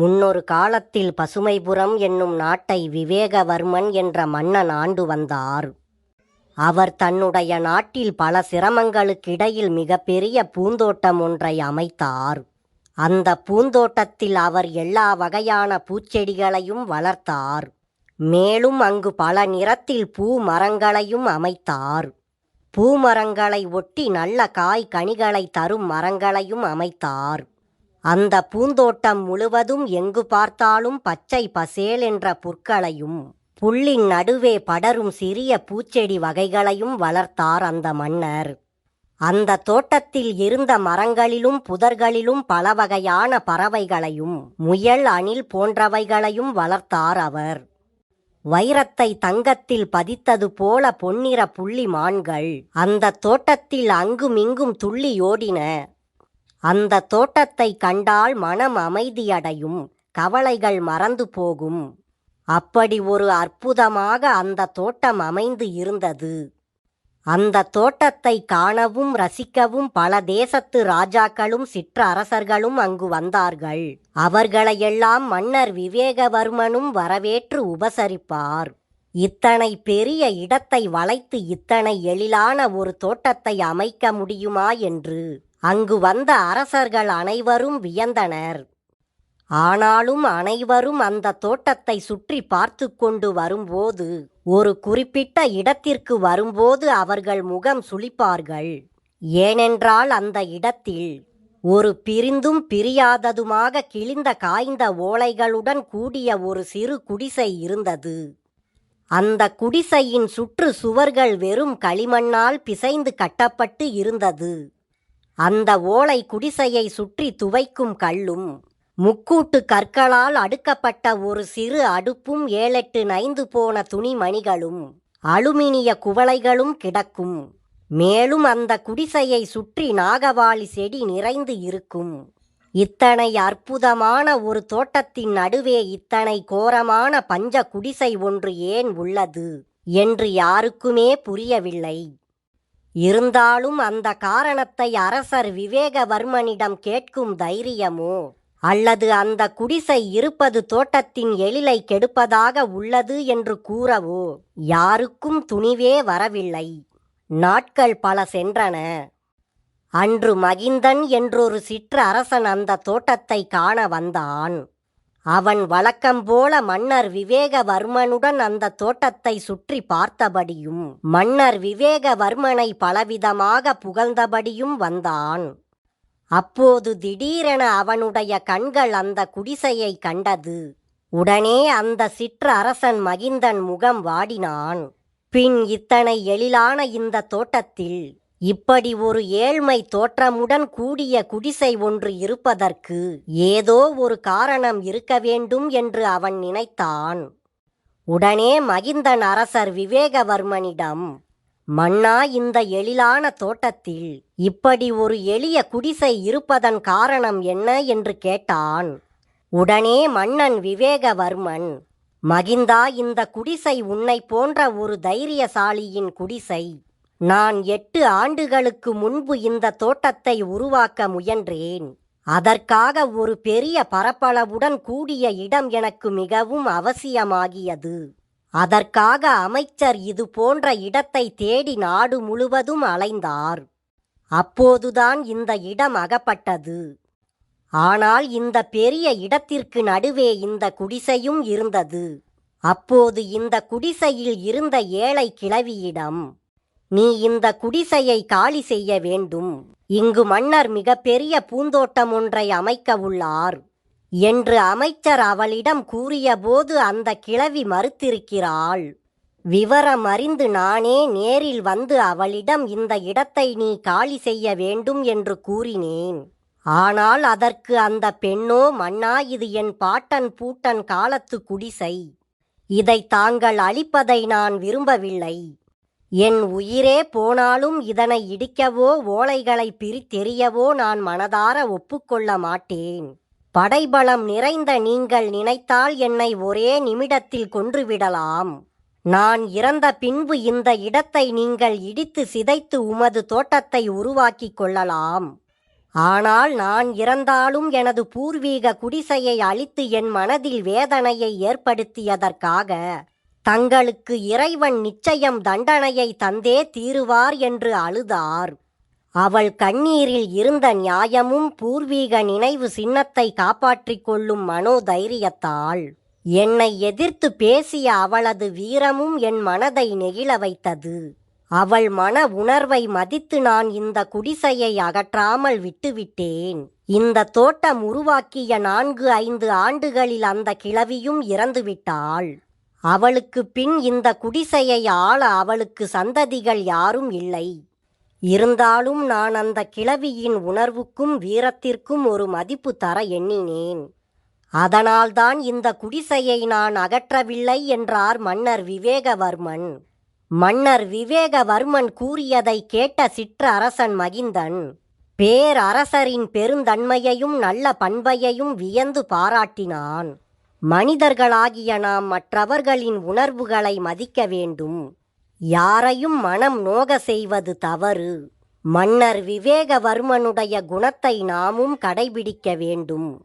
முன்னொரு காலத்தில் பசுமைபுரம் என்னும் நாட்டை விவேகவர்மன் என்ற மன்னன் ஆண்டு வந்தார். அவர் தன்னுடைய நாட்டில் பல சிரமங்களுக்கிடையில் மிகப்பெரிய பூந்தோட்டம் ஒன்றை அமைத்தார். அந்த பூந்தோட்டத்தில் அவர் எல்லா வகையான பூச்செடிகளையும் வளர்த்தார். மேலும் அங்கு பல நிறத்தில் பூ மரங்களையும் அமைத்தார். பூமரங்களை ஒட்டி நல்ல காய் கனிகளை தரும் மரங்களையும் அமைத்தார். அந்த பூந்தோட்டம் முழுவதும் எங்கு பார்த்தாலும் பச்சை பசேல் என்ற புற்களையும் புல்லின் நடுவே படரும் சிறிய பூச்செடி வகைகளையும் வளர்த்தார் அந்த மன்னர். அந்த தோட்டத்தில் இருந்த மரங்களிலும் புதர்களிலும் பல வகையான பறவைகளையும் முயல் அணில் போன்றவைகளையும் வளர்த்தார் அவர். வைரத்தை தங்கத்தில் பதித்தது போல பொன்னிற புள்ளி மான்கள் அந்த தோட்டத்தில் அங்குமிங்கும் துள்ளியோடின அந்த தோட்டத்தை கண்டால் மனம் அமைதியடையும் கவலைகள் மறந்து போகும். அப்படி ஒரு அற்புதமாக அந்த தோட்டம் அமைந்து இருந்தது. அந்த தோட்டத்தை காணவும் ரசிக்கவும் பல தேசத்து ராஜாக்களும் சிற்றரசர்களும் அங்கு வந்தார்கள். அவர்களையெல்லாம் மன்னர் விவேகவர்மனும் வரவேற்று உபசரிப்பார். இத்தனை பெரிய இடத்தை வளைத்து இத்தனை எழிலான ஒரு தோட்டத்தை அமைக்க முடியுமா என்று அங்கு வந்த அரசர்கள் அனைவரும் வியந்தனர். ஆனாலும் அனைவரும் அந்த தோட்டத்தை சுற்றி பார்த்து கொண்டு வரும்போது ஒரு குறிப்பிட்ட இடத்திற்கு வரும்போது அவர்கள் முகம் சுளிப்பார்கள். ஏனென்றால் அந்த இடத்தில் ஒரு பிரிந்தும் பிரியாததுமாக கிழிந்த காய்ந்த ஓலைகளுடன் கூடிய ஒரு சிறு குடிசை இருந்தது. அந்த குடிசையின் சுற்று சுவர்கள் வெறும் களிமண்ணால் பிசைந்து கட்டப்பட்டு இருந்தது. அந்த ஓலை குடிசையை சுற்றி துவைக்கும் கல்லும் முக்கூட்டு கற்களால் அடுக்கப்பட்ட ஒரு சிறு அடுப்பும் ஏழெட்டு நைந்து போன துணிமணிகளும் அலுமினிய குவளைகளும் கிடக்கும். மேலும் அந்த குடிசையை சுற்றி நாகவாளி செடி நிறைந்து இருக்கும். இத்தனை அற்புதமான ஒரு தோட்டத்தின் நடுவே இத்தனை கோரமான பஞ்ச குடிசை ஒன்று ஏன் உள்ளது என்று யாருக்குமே புரியவில்லை. இருந்தாலும் அந்த காரணத்தை அரசர் விவேகவர்மனிடம் கேட்கும் தைரியமோ? அல்லது அந்த குடிசை இருப்பது தோட்டத்தின் எழிலை கெடுப்பதாக உள்ளது என்று கூறவோ? யாருக்கும் துணிவே வரவில்லை. நாட்கள் பல சென்றன. அன்று மகிந்தன் என்றொரு சிற்று அரசன் அந்த தோட்டத்தை காண வந்தான். அவன் வழக்கம்போல மன்னர் விவேகவர்மனுடன் அந்த தோட்டத்தை சுற்றி பார்த்தபடியும் மன்னர் விவேகவர்மனை பலவிதமாக புகழ்ந்தபடியும் வந்தான். அப்போது திடீரென அவனுடைய கண்கள் அந்த குடிசையை கண்டது. உடனே அந்த சிற்றரசன் மகிந்தன் முகம் வாடினான். பின் இத்தனை எழிலான இந்த தோட்டத்தில் இப்படி ஒரு ஏழ்மை தோற்றமுடன் கூடிய குடிசை ஒன்று இருப்பதற்கு ஏதோ ஒரு காரணம் இருக்க வேண்டும் என்று அவன் நினைத்தான். உடனே மகிந்தன் அரசர் விவேகவர்மனிடம் மன்னா இந்த எழிலான தோட்டத்தில் இப்படி ஒரு எளிய குடிசை இருப்பதன் காரணம் என்ன? என்று கேட்டான். உடனே மன்னன் விவேகவர்மன் மகிந்தா இந்த குடிசை உன்னை போன்ற ஒரு தைரியசாலியின் குடிசை. நான் எட்டு ஆண்டுகளுக்கு முன்பு இந்த தோட்டத்தை உருவாக்க முயன்றேன். அதற்காக ஒரு பெரிய பரப்பளவுடன் கூடிய இடம் எனக்கு மிகவும் அவசியமாகியது. அதற்காக அமைச்சர் இது போன்ற இடத்தை தேடி நாடு முழுவதும் அலைந்தார். அப்போதுதான் இந்த இடம் அகப்பட்டது. ஆனால் இந்த பெரிய இடத்திற்கு நடுவே இந்த குடிசையும் இருந்தது. அப்போது இந்த குடிசையில் இருந்த ஏழை கிழவியிடம் நீ இந்த குடிசையை காலி செய்ய வேண்டும். இங்கு மன்னர் மிகப்பெரிய பூந்தோட்டம் ஒன்றை அமைக்க உள்ளார். என்று அமைச்சர் அவளிடம் கூறியபோது அந்த கிழவி மறுத்திருக்கிறாள். விவரம் அறிந்து நானே நேரில் வந்து அவளிடம் இந்த இடத்தை நீ காலி செய்ய வேண்டும் என்று கூறினேன். ஆனால் அதற்கு அந்த பெண்ணோ மன்னா இது என் பாட்டன் பூட்டன் காலத்து குடிசை. இதை தாங்கள் அழிப்பதை நான் விரும்பவில்லை. என் உயிரே போனாலும் இதனை இடிக்கவோ ஓலைகளை பிரித்தெறியவோ நான் மனதார ஒப்புக்கொள்ள மாட்டேன். படைபலம் நிறைந்த நீங்கள் நினைத்தால் என்னை ஒரே நிமிடத்தில் கொன்றுவிடலாம். நான் இறந்த பின்பு இந்த இடத்தை நீங்கள் இடித்து சிதைத்து உமது தோட்டத்தை உருவாக்கிக் கொள்ளலாம். ஆனால் நான் இறந்தாலும் எனது பூர்வீக குடிசையை அழித்து என் மனதில் வேதனையை ஏற்படுத்தியதற்காக தங்களுக்கு இறைவன் நிச்சயம் தண்டனையை தந்தே தீருவார் என்று அழுதார். அவள் கண்ணீரில் இருந்த நியாயமும் பூர்வீக நினைவு சின்னத்தை காப்பாற்றிக் கொள்ளும் மனோதைரியத்தால் என்னை எதிர்த்து பேசிய அவளது வீரமும் என் மனதை நெகிழ வைத்தது. அவள் மன உணர்வை மதித்து நான் இந்த குடிசையை அகற்றாமல் விட்டுவிட்டேன். இந்த தோட்டம் உருவாக்கிய நான்கு ஐந்து ஆண்டுகளில் அந்த கிழவியும் இறந்துவிட்டாள். அவளுக்கு பின் இந்த குடிசையை ஆள அவளுக்கு சந்ததிகள் யாரும் இல்லை. இருந்தாலும் நான் அந்த கிழவியின் உணர்வுக்கும் வீரத்திற்கும் ஒரு மதிப்பு தர எண்ணினேன். அதனால்தான் இந்த குடிசையை நான் அகற்றவில்லை என்றார் மன்னர் விவேகவர்மன். மன்னர் விவேகவர்மன் கூறியதை கேட்ட சிற்றரசன் மகிந்தன் பேரரசரின் பெருந்தன்மையையும் நல்ல பண்பையையும் வியந்து பாராட்டினான். மனிதர்களாகிய நாம் மற்றவர்களின் உணர்வுகளை மதிக்க வேண்டும். யாரையும் மனம் நோக செய்வது தவறு. மன்னர் விவேகவர்மனுடைய குணத்தை நாமும் கடைபிடிக்க வேண்டும்.